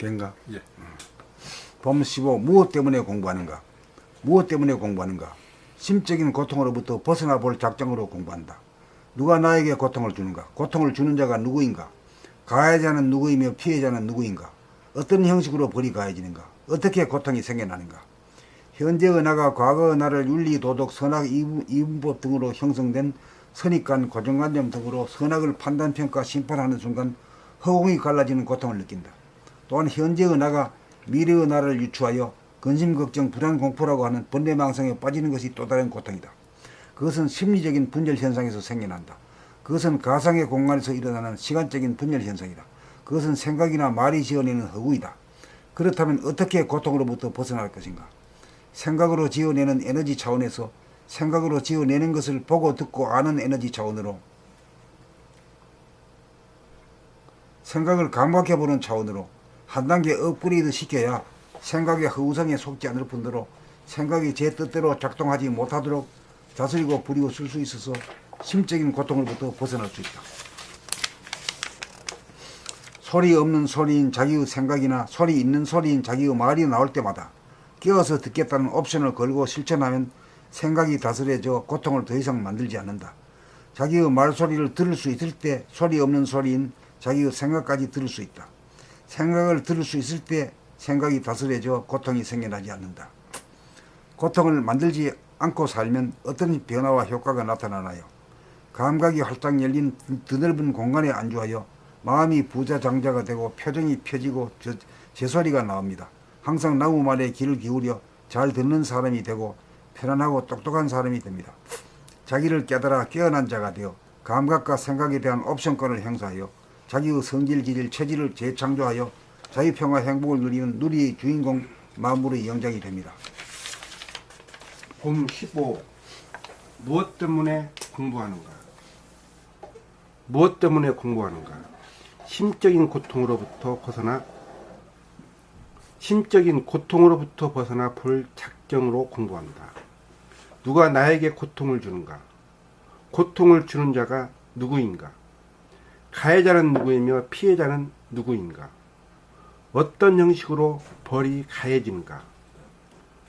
된가? 예. 봄 15. 무엇 때문에 공부하는가? 무엇 때문에 공부하는가? 심적인 고통으로부터 벗어나 볼 작정으로 공부한다. 누가 나에게 고통을 주는가? 고통을 주는 자가 누구인가? 가해자는 누구이며 피해자는 누구인가? 어떤 형식으로 벌이 가해지는가? 어떻게 고통이 생겨나는가? 현재의 나가 과거의 나를 윤리, 도덕, 선악, 이분- 이분법 등으로 형성된 선입관, 고정관념 등으로 선악을 판단, 평가, 심판하는 순간 허공이 갈라지는 고통을 느낀다. 또한 현재의 나가 미래의 나를 유추하여 근심, 걱정, 불안, 공포라고 하는 번뇌망상에 빠지는 것이 또 다른 고통이다. 그것은 심리적인 분열 현상에서 생겨난다. 그것은 가상의 공간에서 일어나는 시간적인 분열 현상이다. 그것은 생각이나 말이 지어내는 허구이다. 그렇다면 어떻게 고통으로부터 벗어날 것인가? 생각으로 지어내는 에너지 차원에서 생각으로 지어내는 것을 보고 듣고 아는 에너지 차원으로 생각을 감각해보는 차원으로 한 단계 업그레이드 시켜야 생각의 허우성에 속지 않을 뿐더러 생각이 제 뜻대로 작동하지 못하도록 다스리고 부리고 쓸 수 있어서 심적인 고통으로부터 벗어날 수 있다. 소리 없는 소리인 자기의 생각이나 소리 있는 소리인 자기의 말이 나올 때마다 끼어서 듣겠다는 옵션을 걸고 실천하면 생각이 다스려져 고통을 더 이상 만들지 않는다. 자기의 말소리를 들을 수 있을 때 소리 없는 소리인 자기의 생각까지 들을 수 있다. 생각을 들을 수 있을 때 생각이 다스려져 고통이 생겨나지 않는다. 고통을 만들지 않고 살면 어떤 변화와 효과가 나타나나요? 감각이 활짝 열린 드넓은 공간에 안주하여 마음이 부자장자가 되고 표정이 펴지고 저- 제소리가 나옵니다. 항상 나무 말에 귀를 기울여 잘 듣는 사람이 되고 편안하고 똑똑한 사람이 됩니다. 자기를 깨달아 깨어난 자가 되어 감각과 생각에 대한 옵션권을 행사하여 자기의 성질, 지질, 체질을 재창조하여 자유 평화 행복을 누리는 누리의 주인공 마음으로의 영장이 됩니다. 봄 15. 무엇 때문에 공부하는가? 무엇 때문에 공부하는가? 심적인 고통으로부터 벗어나 심적인 고통으로부터 벗어나 볼 작정으로 공부한다. 누가 나에게 고통을 주는가? 고통을 주는 자가 누구인가? 가해자는 누구이며 피해자는 누구인가? 어떤 형식으로 벌이 가해지는가?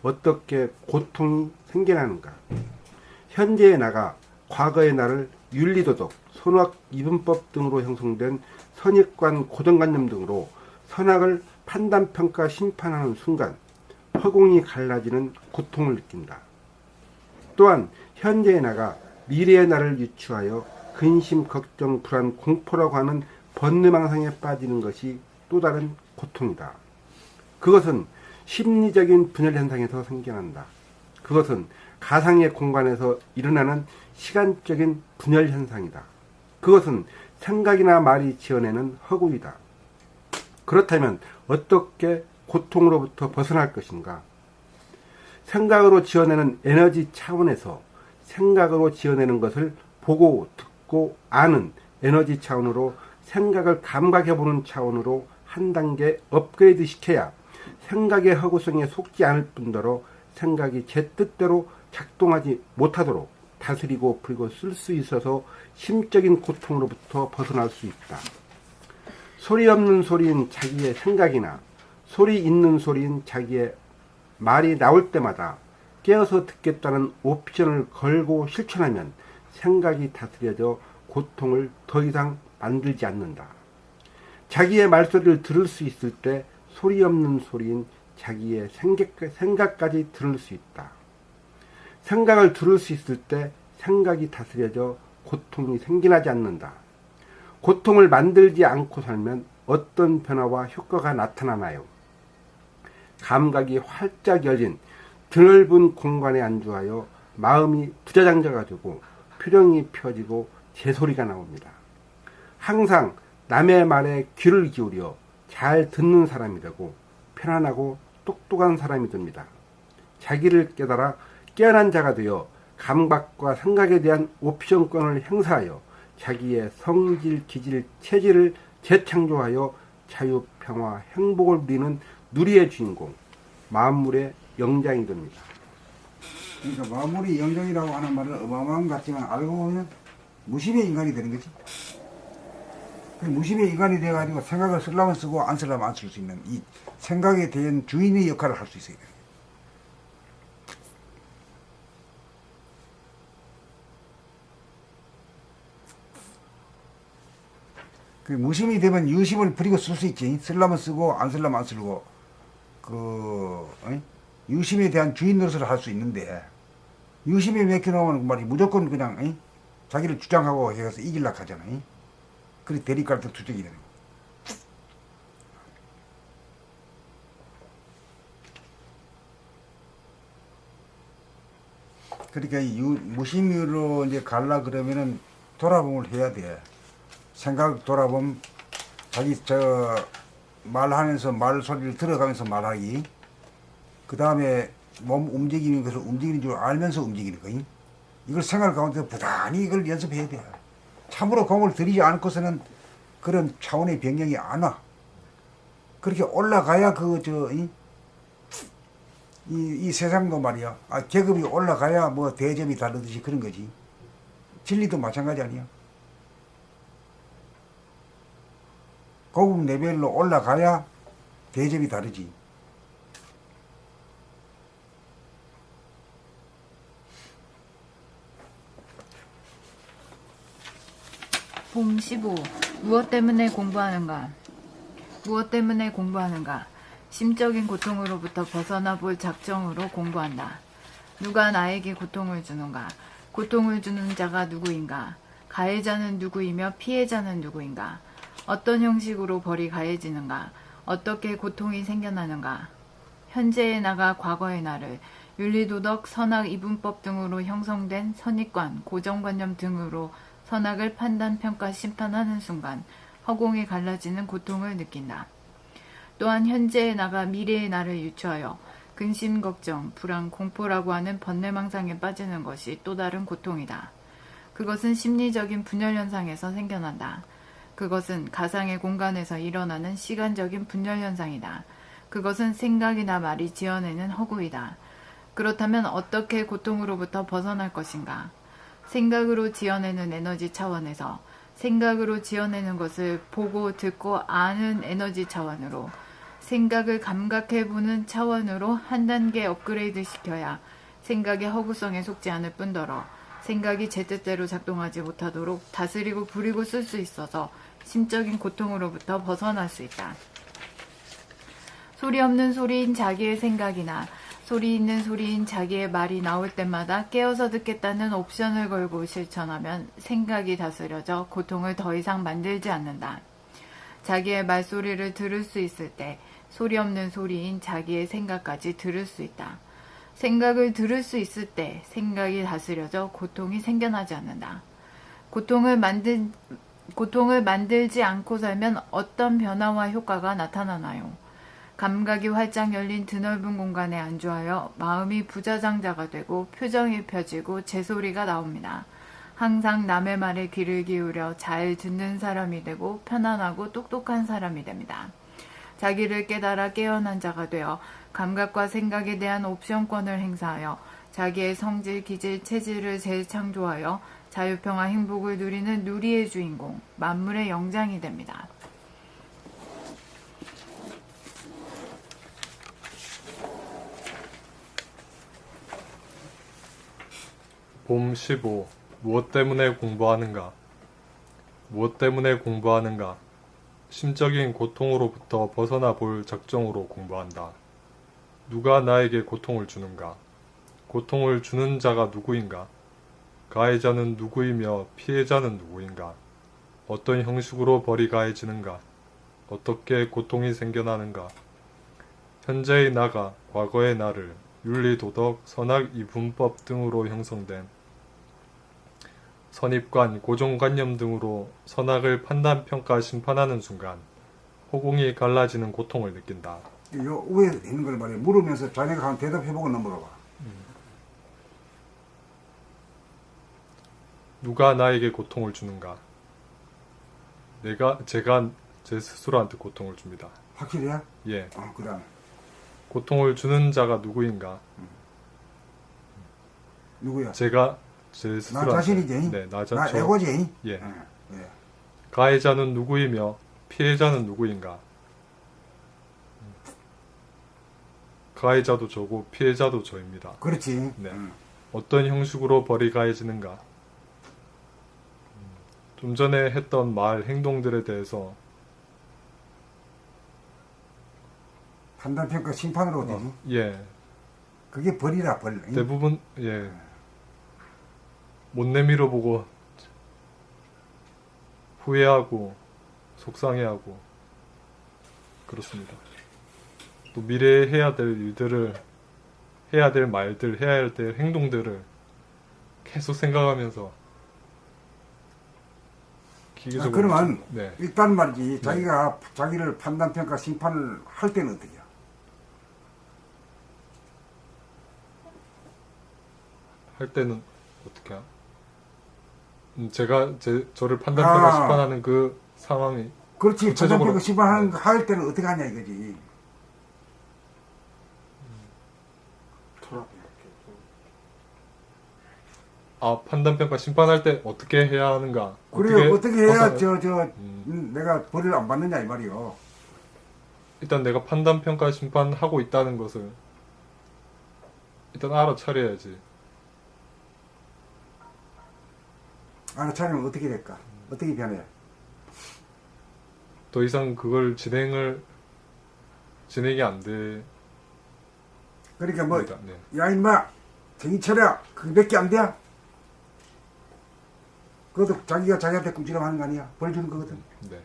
어떻게 고통이 생겨나는가? 현재의 나가 과거의 나를 윤리도덕, 선악, 이분법 등으로 형성된 선입관, 고정관념 등으로 선악을 판단, 평가, 심판하는 순간 허공이 갈라지는 고통을 느낀다. 또한 현재의 나가 미래의 나를 유추하여 근심, 걱정, 불안, 공포라고 하는 번뇌망상에 빠지는 것이 또 다른 고통이다. 그것은 심리적인 분열 현상에서 생겨난다. 그것은 가상의 공간에서 일어나는 시간적인 분열 현상이다. 그것은 생각이나 말이 지어내는 허구이다. 그렇다면 어떻게 고통으로부터 벗어날 것인가? 생각으로 지어내는 에너지 차원에서 생각으로 지어내는 것을 보고 듣고 아는 에너지 차원으로 생각을 감각해보는 차원으로 한 단계 업그레이드 시켜야 생각의 허구성에 속지 않을 뿐더러 생각이 제 뜻대로 작동하지 못하도록 다스리고 부리고 쓸 수 있어서 심적인 고통으로부터 벗어날 수 있다. 소리 없는 소리인 자기의 생각이나 소리 있는 소리인 자기의 말이 나올 때마다 깨어서 듣겠다는 옵션을 걸고 실천하면 생각이 다스려져 고통을 더 이상 만들지 않는다. 자기의 말소리를 들을 수 있을 때 소리 없는 소리인 자기의 생각, 생각 까지 들을 수 있다. 생각을 들을 수 있을 때 생각이 다스려져 고통이 생겨나지 않는다. 고통을 만들지 않고 살면 어떤 변화와 효과가 나타나나요? 감각이 활짝 열린 드넓은 공간에 안주하여 마음이 부자장자가 되고 표정이 펴지고 제소리가 나옵니다. 항상 남의 말에 귀를 기울여 잘 듣는 사람이 되고 편안하고 똑똑한 사람이 됩니다. 자기를 깨달아 깨어난 자가 되어 감각과 생각에 대한 옵션권을 행사하여 자기의 성질, 기질, 체질을 재창조하여 자유, 평화, 행복을 누리는 누리의 주인공, 만물의 영장이 됩니다. 그러니까 마무리 영정이라고 하는 말은 어마어마한 것 같지만 알고 보면 무심의 인간이 되는 거지. 그 무심의 인간이 돼가지고 생각을 쓰려면 쓰고 안 쓰려면 안 쓸 수 있는 이 생각에 대한 주인의 역할을 할 수 있어야 돼. 그 무심이 되면 유심을 부리고 쓸 수 있지. 쓰려면 쓰고 안 쓰려면 안 쓰고 그 어이? 유심에 대한 주인 노릇을 할 수 있는데 유심에 맥혀놓으면 말이 무조건 그냥 어이? 자기를 주장하고 해서 이길라 하잖아. 요 그래 대립갈등 투쟁이 되는 거. 그러니까 이 유, 무심으로 이제 갈라 그러면은 돌아봄을 해야 돼. 생각 돌아봄 자기 저 말하면서 말 소리를 들어가면서 말하기. 그 다음에 몸 움직이는 것을 움직이는 줄 알면서 움직이는 거이. 이걸 생활 가운데 부단히 이걸 연습해야 돼. 참으로 공을 들이지 않고서는 그런 차원의 변경이 안 와. 그렇게 올라가야 그, 저, 이, 이, 이 세상도 말이야. 아, 계급이 올라가야 뭐 대접이 다르듯이 그런 거지. 진리도 마찬가지 아니야. 고급 레벨로 올라가야 대접이 다르지. 봄 15. 무엇 때문에 공부하는가? 무엇 때문에 공부하는가? 심적인 고통으로부터 벗어나 볼 작정으로 공부한다. 누가 나에게 고통을 주는가? 고통을 주는 자가 누구인가? 가해자는 누구이며 피해자는 누구인가? 어떤 형식으로 벌이 가해지는가? 어떻게 고통이 생겨나는가? 현재의 나가 과거의 나를 윤리도덕, 선악, 이분법 등으로 형성된 선입관, 고정관념 등으로 선악을 판단, 평가, 심판하는 순간 허공이 갈라지는 고통을 느낀다. 또한 현재의 나가 미래의 나를 유추하여 근심, 걱정, 불안, 공포라고 하는 번뇌망상에 빠지는 것이 또 다른 고통이다. 그것은 심리적인 분열 현상에서 생겨난다. 그것은 가상의 공간에서 일어나는 시간적인 분열 현상이다. 그것은 생각이나 말이 지어내는 허구이다. 그렇다면 어떻게 고통으로부터 벗어날 것인가? 생각으로 지어내는 에너지 차원에서 생각으로 지어내는 것을 보고 듣고 아는 에너지 차원으로 생각을 감각해 보는 차원으로 한 단계 업그레이드 시켜야 생각의 허구성에 속지 않을 뿐더러 생각이 제 뜻대로 작동하지 못하도록 다스리고 부리고 쓸 수 있어서 심적인 고통으로부터 벗어날 수 있다. 소리 없는 소리인 자기의 생각이나 소리 있는 소리인 자기의 말이 나올 때마다 깨어서 듣겠다는 옵션을 걸고 실천하면 생각이 다스려져 고통을 더 이상 만들지 않는다. 자기의 말소리를 들을 수 있을 때 소리 없는 소리인 자기의 생각까지 들을 수 있다. 생각을 들을 수 있을 때 생각이 다스려져 고통이 생겨나지 않는다. 고통을 만든 고통을 만들지 않고 살면 어떤 변화와 효과가 나타나나요? 감각이 활짝 열린 드넓은 공간에 안주하여 마음이 부자장자가 되고 표정이 펴지고 제 소리가 나옵니다. 항상 남의 말에 귀를 기울여 잘 듣는 사람이 되고 편안하고 똑똑한 사람이 됩니다. 자기를 깨달아 깨어난 자가 되어 감각과 생각에 대한 옵션권을 행사하여 자기의 성질, 기질, 체질을 재창조하여 자유평화 행복을 누리는 누리의 주인공, 만물의 영장이 됩니다. 봄 15. 무엇 때문에 공부하는가? 무엇 때문에 공부하는가? 심적인 고통으로부터 벗어나 볼 작정으로 공부한다. 누가 나에게 고통을 주는가? 고통을 주는 자가 누구인가? 가해자는 누구이며 피해자는 누구인가? 어떤 형식으로 벌이 가해지는가? 어떻게 고통이 생겨나는가? 현재의 나가 과거의 나를 윤리, 도덕, 선악, 이분법 등으로 형성된 선입관, 고정관념 등으로 선악을 판단, 평가, 심판하는 순간 허공이 갈라지는 고통을 느낀다. 요 위에 있는 걸 말이야. 물으면서 자네가 한 대답해보고 넘어가 봐. 누가 나에게 고통을 주는가? 내가 제가 제 스스로한테 고통을 줍니다. 확실해? 예. 어, 그 다음에. 고통을 주는 자가 누구인가? 누구야? 제가 제 나 스스로한테 자신이지? 네, 나 자, 나 저, 에고지? 예. 어, 예. 가해자는 누구이며 피해자는 누구인가? 가해자도 저고 피해자도 저입니다. 그렇지. 네. 응. 어떤 형식으로 벌이 가해지는가? 음, 좀 전에 했던 말, 행동들에 대해서 판단 평가 심판으로 되지. 어, 예, 그게 벌이라 벌. 응? 대부분 예, 못 내밀어 보고 후회하고 속상해하고 그렇습니다. 또 미래에 해야 될 일들을 해야 될 말들, 해야 될 행동들을 계속 생각하면서 아, 그러면 네. 일단 말이지 자기가 자기를 판단 평가 심판을 할 때는 어떻게? 요 할 때는 어떻게 하? 음, 제가 제 저를 판단평가 아. 심판하는 그 상황이 그렇지 판단 구체적으로- 평가 심판하는 네. 거할 때는 어떻게 하냐 이거지. 아 판단 평가 심판할 때 어떻게 해야 하는가? 그래 어떻게, 해야 벗어나- 저저 음. 내가 벌을 안 받느냐 이 말이요. 일단 내가 판단 평가 심판하고 있다는 것을 일단 알아차려야지. 알아차리면 어떻게 될까? 어떻게 변해? 더 이상 그걸 진행을 진행이 안 됩니다. 그러니까 뭐 네. 야 임마 정신 차려 그밖에 안 돼? 그것도 자기가 자기한테 꿈치려 하는 거 아니야 벌 주는 거거든 네.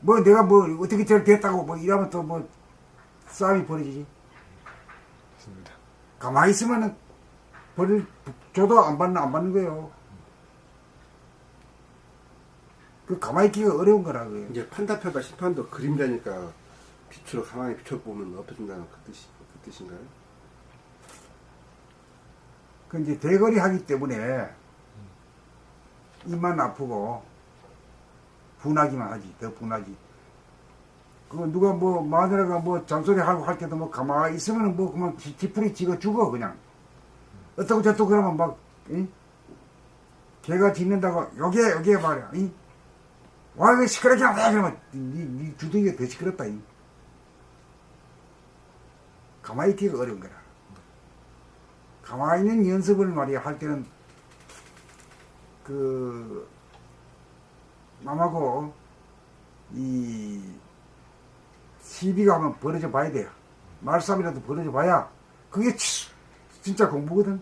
뭐 내가 뭐 어떻게 잘 됐다고 뭐 이러면 또 뭐 싸움이 벌어지지 맞습니다. 가만히 있으면은 벌을 줘도 안 받는 안 받는 거예요 그 가만히 있기가 어려운 거라 그게 이제 판단평가 심판도 그림자니까 빛으로 가만히 비춰보면 엎어진다는 그 뜻이 그 뜻인가요? 그 이제 대거리 하기 때문에 입만 아프고 분하기만 하지 더 분하지 그 누가 뭐 마누라가 뭐 잔소리 하고 할 때도 뭐 가만히 있으면은 뭐 그만 지- 지푸리 찍어 죽어 그냥 어떻고 저떻고 그러면 막 이? 개가 짖는다고 여기에 여기에 말이야 이? 와왜 시끄럽게 하냐 그러면 니, 니 주둥이가 더 시끄럽다 이. 가만히 있기가 어려운 거라 가만히 있는 연습을 말이야 할 때는 그 남하고 이 시비가 한번 벌어져 봐야 돼요. 말싸움이라도 벌어져 봐야 그게 치- 진짜 공부거든.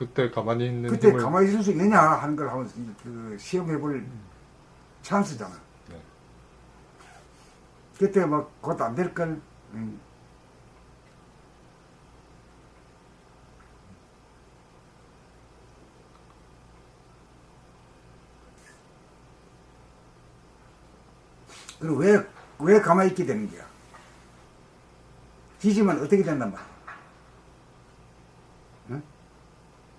그때 가만히 있는 그때 힘을 가만히 있을 수 있느냐 하는 걸 한번 그 시험해볼 찬스잖아. 네. 그때 막 곧 안 될 걸. 음. 그리고 왜, 왜 가만히 있게 되는 거야? 지지면 어떻게 된단 말이야?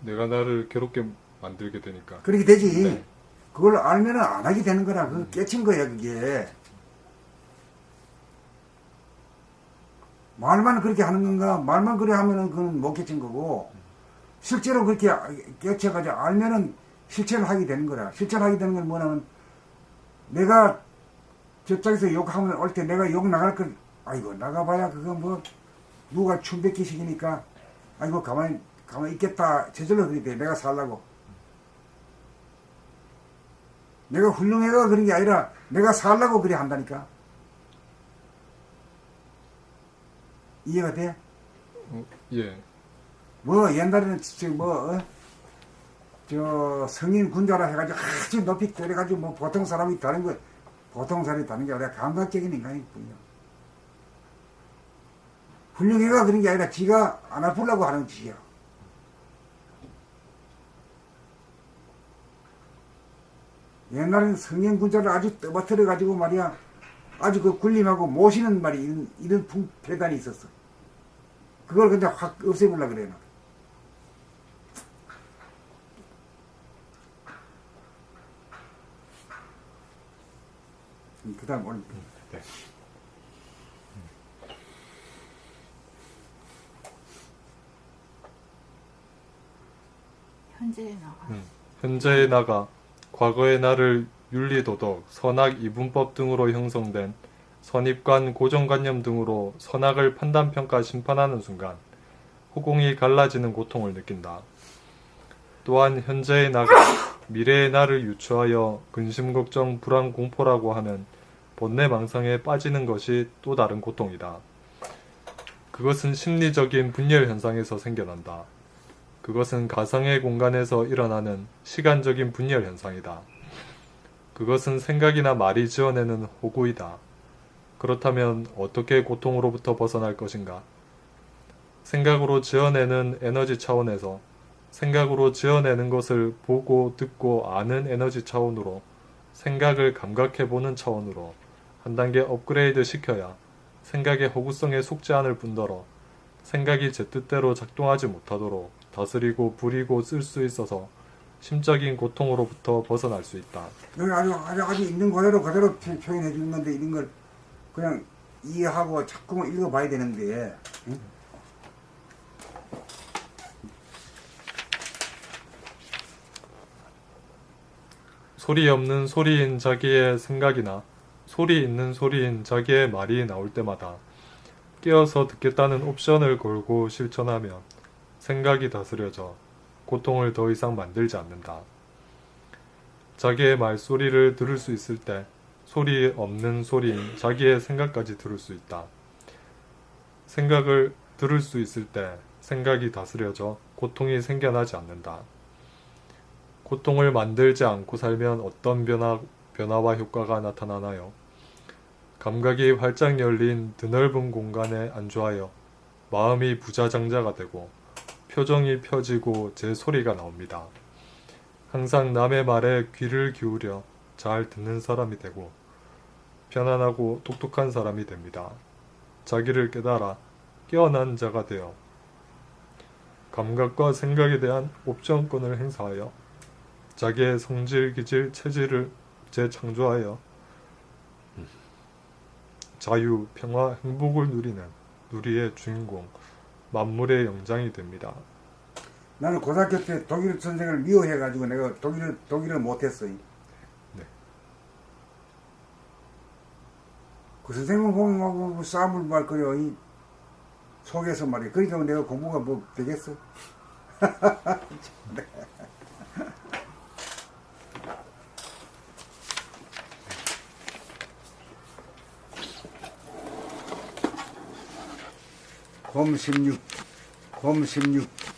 내가 나를 괴롭게 만들게 되니까. 그렇게 되지. 네. 그걸 알면은 안 하게 되는 거라. 그 깨친 거야, 그게. 말만 그렇게 하는 건가? 말만 그래 하면은 그건 못 깨친 거고, 실제로 그렇게 깨쳐가지고 알면은 실천을 하게 되는 거라. 실천하게 되는 건 뭐냐면, 내가 저쪽에서 욕하면 올 때 내가 욕 나갈 걸, 아이고, 나가봐야 그거 뭐, 누가 춤뱉기 시키니까, 아이고, 가만히, 가만히 있겠다. 저절로 그렇게 돼. 내가 살라고. 내가 훌륭해가 그런 게 아니라 내가 살라고 그래 한다니까. 이해가 돼? 어, 예. 뭐 옛날에는 저뭐 어? 저 성인 군자라 해가지고 아주 높이 때려가지고 뭐 보통 사람이 다른 거 보통 사람이 다른 게 아니라 감각적인 인간이군요. 훌륭해가 그런 게 아니라 지가 안 아프려고 하는 짓이야. 옛날에는 성인 군자를 아주 떠받들어 가지고 말이야 아주 그 군림하고 모시는 말이 이런, 이런 풍패단이 있었어. 그걸 근데 확 없애보려고 그래. 요그 다음 오늘 네. 현재에 나가. 음. 현재에 나가 과거의 나를 윤리도덕, 선악 이분법 등으로 형성된 선입관, 고정관념 등으로 선악을 판단, 평가, 심판하는 순간 후공이 갈라지는 고통을 느낀다. 또한 현재의 나가 미래의 나를 유추하여 근심, 걱정, 불안, 공포라고 하는 본내 망상에 빠지는 것이 또 다른 고통이다. 그것은 심리적인 분열 현상에서 생겨난다. 그것은 가상의 공간에서 일어나는 시간적인 분열 현상이다. 그것은 생각이나 말이 지어내는 호구이다. 그렇다면 어떻게 고통으로부터 벗어날 것인가? 생각으로 지어내는 에너지 차원에서 생각으로 지어내는 것을 보고 듣고 아는 에너지 차원으로 생각을 감각해보는 차원으로 한 단계 업그레이드 시켜야 생각의 허구성에 속지 않을 뿐더러 생각이 제 뜻대로 작동하지 못하도록 다스리고 부리고 쓸 수 있어서 심적인 고통으로부터 벗어날 수 있다. 여기 아주 아주 아주 있는 그대로 그대로 표- 표현해 주는 건데 이런 걸 그냥 이해하고 자꾸만 읽어봐야 되는데 응? 소리 없는 소리인 자기의 생각이나 소리 있는 소리인 자기의 말이 나올 때마다 깨어서 듣겠다는 옵션을 걸고 실천하면 생각이 다스려져 고통을 더 이상 만들지 않는다. 자기의 말소리를 들을 수 있을 때 소리 없는 소리인 자기의 생각까지 들을 수 있다. 생각을 들을 수 있을 때 생각이 다스려져 고통이 생겨나지 않는다. 고통을 만들지 않고 살면 어떤 변화, 변화와 효과가 나타나나요? 감각이 활짝 열린 드넓은 공간에 안주하여 마음이 부자장자가 되고 표정이 펴지고 제 소리가 나옵니다. 항상 남의 말에 귀를 기울여 잘 듣는 사람이 되고 편안하고 똑똑한 사람이 됩니다. 자기를 깨달아 깨어난 자가 되어 감각과 생각에 대한 옵션권을 행사하여 자기의 성질, 기질, 체질을 재창조하여 자유, 평화, 행복을 누리는 누리의 주인공, 만물의 영장이 됩니다. 나는 고등학교 때 독일 선생을 미워해가지고 내가 독일을 독일을 못했어. 네. 그 선생님 보면 싸움을 말 거려 이 속에서 말이야. 그러니까 내가 공부가 뭐 되겠어? Komşum yok. Komşum yok.